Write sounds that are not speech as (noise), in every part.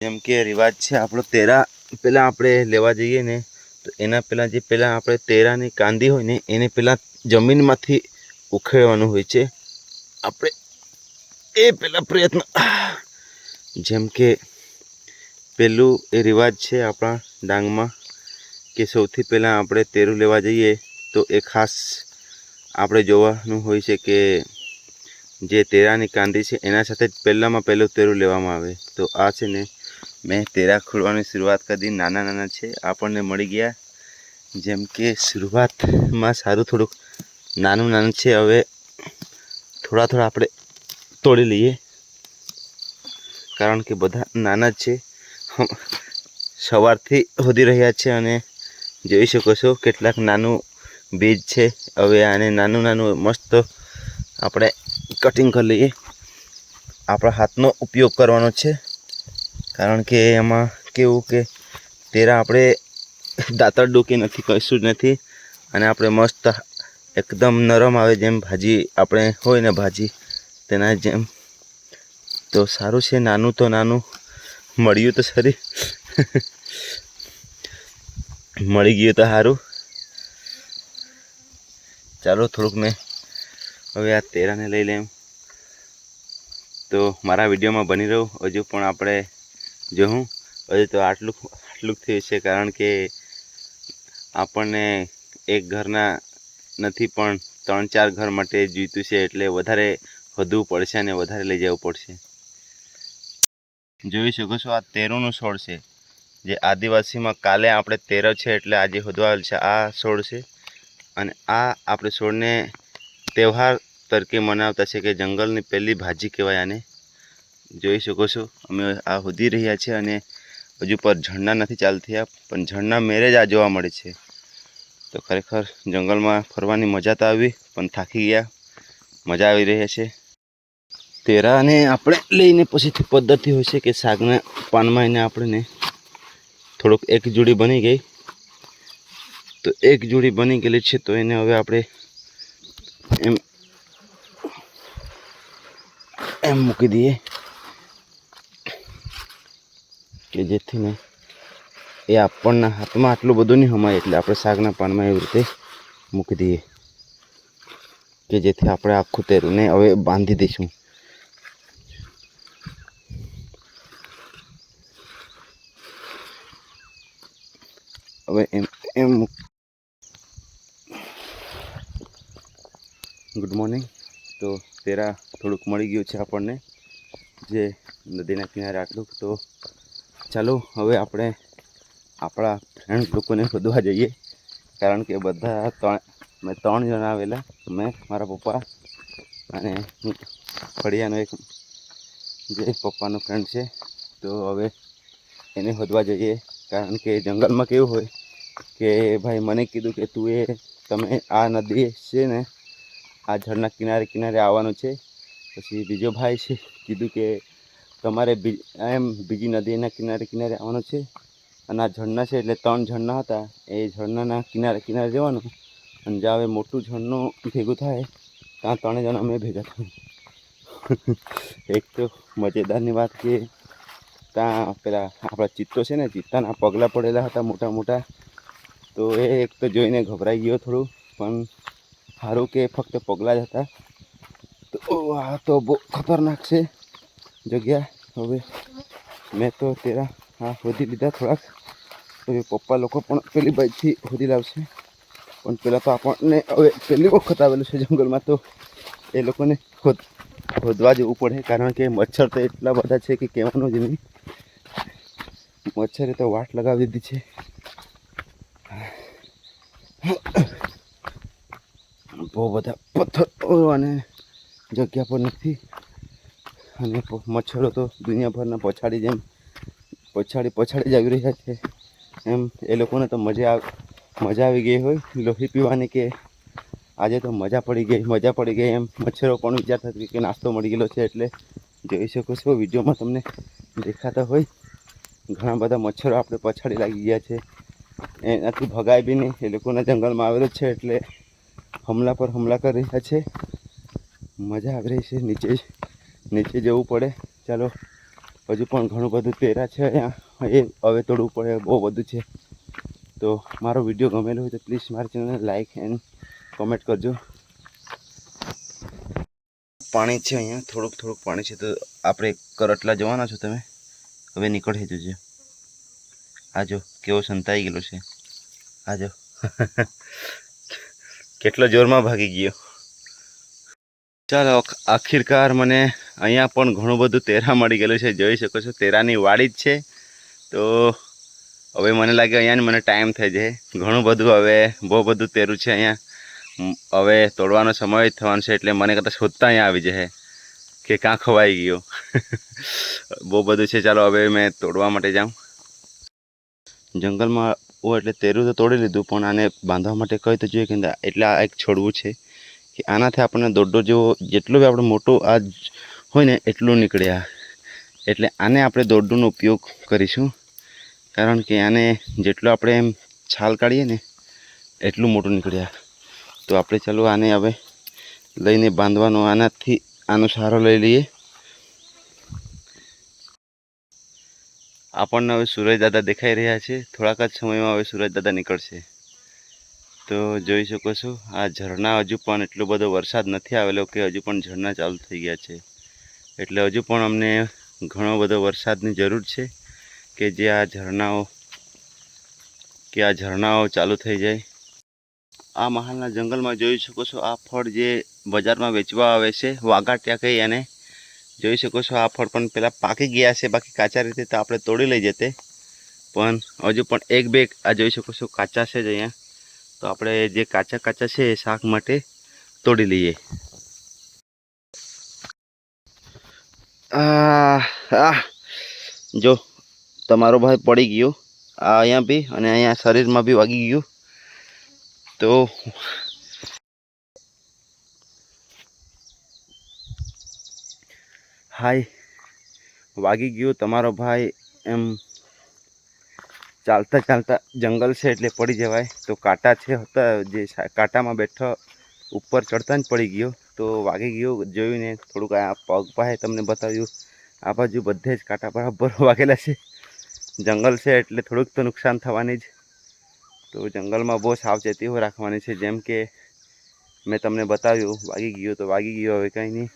જેમ કે રિવાજ છે, આપણો તેરા પહેલાં આપણે લેવા જઈએ ને, તો એના પહેલાં જે પહેલાં આપણે તેરાની કાંદી હોય ને, એને પહેલાં જમીનમાંથી ઉખેડવાનું હોય છે. આપણે એ પહેલાં પ્રયત્ન, જેમ કે પહેલું એ રિવાજ છે આપણા ડાંગમાં, કે સૌથી પહેલાં આપણે તેરું લેવા જઈએ, તો એ ખાસ આપણે જોવાનું હોય છે કે જે તેરાની કાંદી છે, એના સાથે જ પહેલાંમાં પહેલું તેરું લેવામાં આવે. તો આ છે ને મેં તેરા ખોલવાની શરૂઆત કરી. નાના નાના છે. આપણને મળી ગયા. જેમ કે શરૂઆતમાં સારું થોડુંક નાનું નાનું છે. હવે થોડા થોડા આપણે તોડી લઈએ. કારણ કે બધા નાના જ છે. સવારથી વધી રહ્યા છે અને જોઈ શકો છો કેટલાક નાનું બીજ છે. હવે આને નાનું નાનું મસ્ત આપણે કટિંગ કરી લઈએ. આપણા હાથનો ઉપયોગ કરવાનો છે. કારણ કે એમાં કેવું કે તેરા આપણે દાંતર ડૂકી નથી, કશું જ નથી અને આપણે મસ્ત એકદમ નરમ આવે જેમ ભાજી આપણે હોય ને ભાજી, તેના જેમ. તો સારું છે, નાનું તો નાનું. મળ્યું તો સરી. મળી ગયું તો સારું. ચાલો થોડુંક મેં હવે આ તેરાને લઈ લેમ તો મારા વિડીયોમાં બની રહું. હજુ પણ આપણે જોઉં હજુ તો આટલું આટલું થયું છે કારણ કે આપણને એક ઘરના નથી પણ ત્રણ ચાર ઘર માટે જોઈતું છે એટલે વધારે વધવું પડશે અને વધારે લઈ જવું પડશે. જોઈ શકો છો આ તેરોનું છોડ છે. જે આદિવાસીમાં કાલે આપણે તેરો છે એટલે આજે હોદવાયેલ છે. આ છોડ છે અને આ આપણે છોડને તહેવાર તરીકે મનાવતા છે કે જંગલની પહેલી ભાજી કહેવાય આને. જોઈ શકો છો. અમે આ હોદી રહ્યા છે અને હજુ પર ઝરણા નથી ચાલતી પણ ઝરણા મેરેજ આ જોવા મળે છે. તો ખરેખર જંગલમાં ફરવાની મજા તો આવી, પણ થાકી ગયા. મજા આવી રહી છે. તેરાને આપણે લઈને પછીથી પદ્ધતિ હોય છે કે શાકના પાનમાં એને આપણને થોડુંક એક જોડી બની ગઈ. તો એક જોડી બની ગયેલી છે, તો એને હવે આપણે એમ એમ મૂકી દઈએ. કે જેથી ને એ આપણના હાથમાં આટલું બધું નહીં હમાય એટલે આપણે શાકના પાનમાં એવી રીતે મૂકી દઈએ. કે જેથી આપણે આખું તેરુંને હવે બાંધી દઈશું. હવે એમ એમ ગુડ મોર્નિંગ તો તેરા થોડુંક મળી ગયું છે આપણને. જે નદીના કિનારે આટલું, તો ચાલો, હવે આપણે આપણા ફ્રેન્ડ લોકોને શોધવા જઈએ. કારણ કે બધા ત્રણ મેં ત્રણ જણા આવેલા. મેં મારા પપ્પા અને ફળિયાનો એક જે પપ્પાનો ફ્રેન્ડ છે. તો હવે એને શોધવા જઈએ. કારણ કે જંગલમાં કેવું હોય કે ભાઈ, મને કીધું કે તું એ, તમે આ નદી છે ને, આ ઝરના કિનારે કિનારે આવવાનું છે. પછી બીજો ભાઈ છે, કીધું કે તમારે એમ બીજી નદીના કિનારે કિનારે આવવાનું છે. અને આ ઝરણા છે એટલે ત્રણ ઝરણા હતા. એ ઝરણાના કિનારે કિનારે જવાનું. અને જ્યાં હવે મોટું ઝરણું ભેગું થાય, ત્યાં ત્રણે જણા અમે ભેગા થયું. (laughs) એક તો મજેદારની વાત કે, ત્યાં પેલા આપણા ચિત્તો છે ને, ચિત્તાના પગલાં પડેલા હતા મોટા મોટા. તો એ એક તો જોઈને ગભરાઈ ગયો થોડું, પણ સારું કે ફક્ત પગલાં જ હતા. તો આ તો બહુ ખતરનાક છે. જગ્યા. હવે મેં તો તેરા હા, શોધી લીધા થોડાક. હવે પપ્પા લોકો પણ પેલી બાજુથી શોધી લાવશે. પણ પહેલાં તો આપણને હવે પહેલી વખત આવેલું છે જંગલમાં, તો એ લોકોને ખોદ ખોદવા જવું પડે. કારણ કે મચ્છર તો એટલા બધા છે કે કહેવાનું જ નહીં. મચ્છરે તો વાટ લગાવી દીધી છે. બહુ બધા પથ્થરો અને જગ્યા પર નથી. અને મચ્છરો તો દુનિયાભરના પછાડી જેમ, પછાડી પછાડી જ આવી રહ્યા છે. એમ, એ લોકોને તો મજા મજા આવી ગઈ હોય, લોહી પીવાની કે આજે તો મજા પડી ગઈ, મજા પડી ગઈ એમ. મચ્છરો પણ વિચારતા હતા કે નાસ્તો મળી ગયેલો છે એટલે જોઈ શકો છો વિડીયોમાં તમને દેખાતા હોય. ઘણા બધા મચ્છરો આપણે પછાડી લાગી ગયા છે. એનાથી ભગાય બી નહીં, એ લોકોના જંગલમાં આવેલો છે એટલે હમલા પર હમલા કરી રહ્યા છે. મજા આવી રહી છે નીચે જ. નીચે જવું પડે. ચાલો, હજુ પણ ઘણું બધું તેરા છે અહીંયા. એ હવે તોડવું પડે, બહુ બધું છે. તો મારો વીડિયો ગમેલો હોય તો પ્લીઝ મારી ચેનલને લાઈક એન્ડ કોમેન્ટ કરજો. પાણી છે અહીંયા, થોડુંક થોડુંક પાણી છે. તો આપણે કરટલા જવાના છો તમે? હવે નીકળી જજો આજો કેવો સંતાઈ ગયેલો છે. આજો (laughs) કેટલો જોરમાં ભાગી ગયો. ચાલો આખીરકાર મને અહીંયા પણ ઘણું બધું તેરા મળી ગયેલું છે, જોઈ શકો છો. તેરાની વાડી જ છે. તો હવે મને લાગે અહીંયા મને ટાઈમ થઈ જાય. ઘણું બધું હવે, બહુ બધું તેરું છે અહીંયા. હવે તોડવાનો સમય થવાનો છે એટલે મને કદાચ શોધતા અહીંયા આવી જશે. કે કાં ખવાઈ ગયો. (laughs) બહુ બધું છે. ચાલો હવે મેં તોડવા માટે જાઉં. જંગલમાં, ઓ એટલે તેરું તો તોડી લીધું, પણ આને બાંધવા માટે કહી તો જોઈએ કે એટલે આ એક છોડવું છે કે આનાથી આપણને દોડો જેવો, જેટલું બી આપણે મોટું આ હોય ને એટલું નીકળે આ એટલે આને આપણે દોરડુંનો ઉપયોગ કરીશું. કારણ કે આને જેટલું આપણે એમ છાલ કાઢીએ ને, એટલું મોટું નીકળ્યા. તો આપણે ચાલો આને હવે લઈને બાંધવાનો, આનાથી આનો સહારો લઈ લઈએ. આપણને હવે સુરજદાદા દેખાઈ રહ્યા છે. થોડાક જ સમયમાં હવે સુરજદાદા નીકળશે. તો જોઈ શકો છો, આ ઝરણા હજુ પણ એટલો બધો વરસાદ નથી આવેલો કે હજુ પણ ઝરણા ચાલુ થઈ ગયા છે. એટલે હજુ પણ અમને ઘણો બધો વરસાદની જરૂર છે કે જે આ ઝરણાઓ, કે આ ઝરણાઓ ચાલુ થઈ જાય. આ મહાલના જંગલમાં જોઈ શકો છો, આ ફળ જે બજારમાં વેચવા આવે છે વાઘાટ્યા કહી એને જોઈ શકો છો, આ ફળ પણ પહેલાં પાકી ગયા છે, બાકી કાચા રીતે તો આપણે તોડી લઈ જતે. પણ હજુ પણ એક બે આ જોઈ શકો છો, કાચા છે જ અહીંયા. તો આપણે જે કાચા કાચા છે એ શાક માટે તોડી લઈએ. આ જો, તમારો ભાઈ પડી ગયો. આ અહીંયા બી અને અહીંયા શરીરમાં બી વાગી ગયું. તો હાય, વાગી ગયું તમારો ભાઈ એમ. ચાલતા ચાલતા જંગલ છે એટલે પડી જવાય. તો કાંટા છે હતા, જે કાંટામાં બેઠો, ઉપર ચડતા જ પડી ગયો. તો વાગી ગયો જોઈને થોડુંક આ પગ પાસે તમને બતાવ્યું. આ બાજુ બધે જ કાંટા બરાબર (laughs) વાગેલા છે. જંગલ છે એટલે થોડુંક તો નુકસાન થવાની જ. તો જંગલમાં બહુ સાવચેતીઓ રાખવાની છે. જેમ કે મેં તમને બતાવ્યું, વાગી ગયો તો વાગી ગયો, હવે કંઈ નહીં.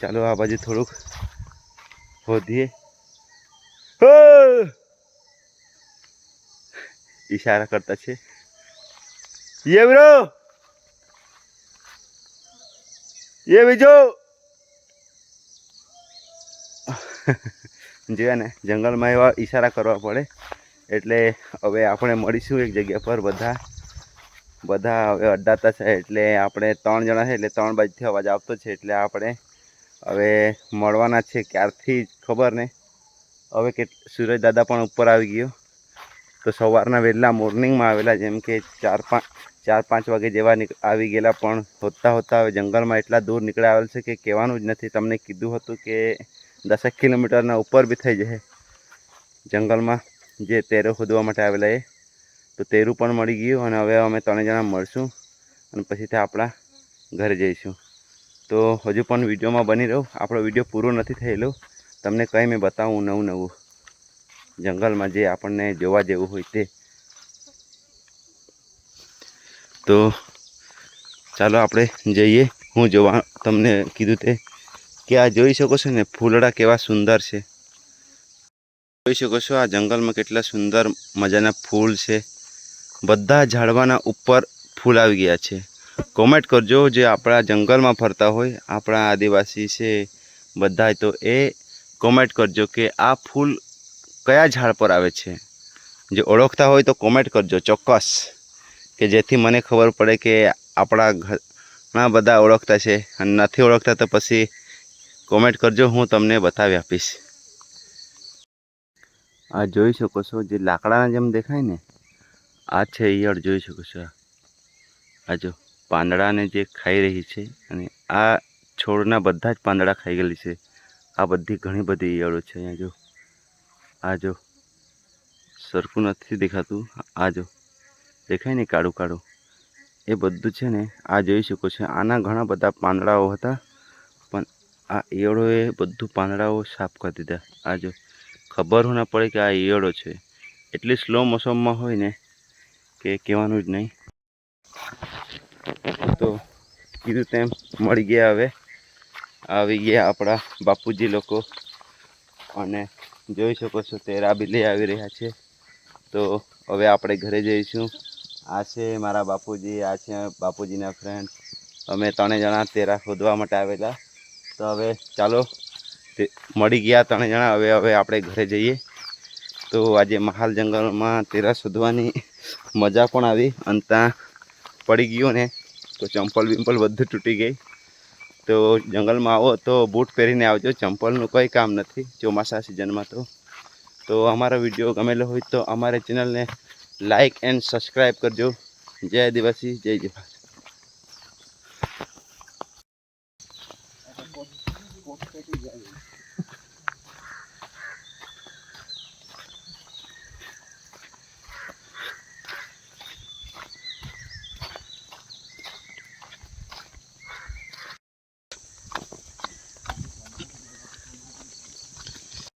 ચાલો આ બાજુ થોડુંક હોધીએ ઈશારા કરતા છે. યે બ્રો! ये બીજો? જોયા ને, જંગલમાં એવા ઈશારા કરવા પડે. એટલે હવે આપણે મળીશું એક જગ્યા પર બધા. બધા હવે અડડાતા છે, એટલે આપણે ત્રણ જણા છે, એટલે ત્રણ બાજુથી અવાજ આવતો છે, એટલે આપણે હવે મળવાના છે ક્યારથી ખબર ને હવે કે સૂરજ દાદા પણ ઉપર આવી ગયો. તો સવારના વહેલા મોર્નિંગમાં આવેલા, જેમ કે ચાર પાંચ ચાર પાંચ વાગે જેવા આવી ગયેલા, પણ હોતા હોતા હવે જંગલમાં એટલા દૂર નીકળ્યા આવેલ છે કે કહેવાનું જ નથી. તમને કીધું હતું કે દસેક કિલોમીટરના ઉપર બી થઈ જાય જંગલમાં જે તેરો ખોદવા માટે આવેલા એ. તો તેરું પણ મળી ગયું અને હવે અમે ત્રણે જણા મળશું અને પછી ત્યાં આપણા ઘરે જઈશું. તો હજુ પણ વિડીયોમાં બની રહો. આપણો વીડિયો પૂરો નથી થયેલો. તમને કંઈ મેં બતાવું નવું નવું જંગલમાં જે આપણને જોવા જેવું હોય તે. તો ચાલો આપણે જઈએ. હું જોવા તમને કીધું તે કે આ જોઈ શકો છો ને, ફૂલડા કેવા સુંદર છે. જોઈ શકો છો આ જંગલમાં કેટલા સુંદર મજાના ફૂલ છે. બધા ઝાડવાના ઉપર ફૂલ આવી ગયા છે. કોમેન્ટ કરજો જે આપણા જંગલમાં ફરતા હોય, આપણા આદિવાસી છે, બધા તો એ કોમેન્ટ કરજો કે આ ફૂલ કયા ઝાડ પર આવે છે. જે ઓળખતા હોય તો કોમેન્ટ કરજો ચોક્કસ. કે જેથી મને ખબર પડે કે આપણા ઘણા બધા ઓળખતા છે. અને નથી ઓળખતા તો પછી કોમેન્ટ કરજો, હું તમને બતાવી આપીશ. આ જોઈ શકો છો, જે લાકડાના જેમ દેખાય ને, આ છે ઈયળ, જોઈ શકો છો આ જો પાંદડાને જે ખાઈ રહી છે અને આ છોડના બધા જ પાંદડા ખાઈ ગયેલી છે. આ બધી ઘણી બધી ઈયળો છે અહીંયા જો. આ જો સરખું નથી દેખાતું. આ જો દેખાય ને કાળું કાળું. એ બધું છે ને આ જોઈ શકો છો. આના ઘણા બધા પાંદડાઓ હતા, પણ આ ઈયળોએ બધું પાંદડાઓ સાફ કરી દીધા. આ જો, ખબર ના પડે કે આ ઈયળો છે. એટલી સ્લો મોસમમાં હોય ને કે કહેવાનું જ નહીં. તો કીધું તેમ મળી ગયા હવે. આવી ગયા આપણા બાપુજી લોકો. અને જોઈ શકો છો તેરા બી લઈ આવી રહ્યા છે. તો હવે આપણે ઘરે જઈશું. આ છે મારા બાપુજી, આ છે બાપુજીના ફ્રેન્ડ અમે ત્રણે જણા તેરા ખોદવા માટે આવેલા. તો હવે ચાલો મળી ગયા ત્રણે જણા. હવે હવે આપણે ઘરે જઈએ. તો આજે મહાલ જંગલમાં તેરા શોધવાની મજા પણ આવી. અને ત્યાં પડી ગયો ને, તો ચંપલ બિમ્પલ બધું તૂટી ગઈ. તો જંગલમાં આવો તો બૂટ પહેરીને આવજો. ચંપલનું કંઈ કામ નથી. ચોમાસા સિઝનમાં તો. તો અમારો વીડિયો ગમેલો હોય તો અમારા ચેનલને લાઇક એન્ડ સબસ્ક્રાઈબ કરજો. જય દિવસી જય જય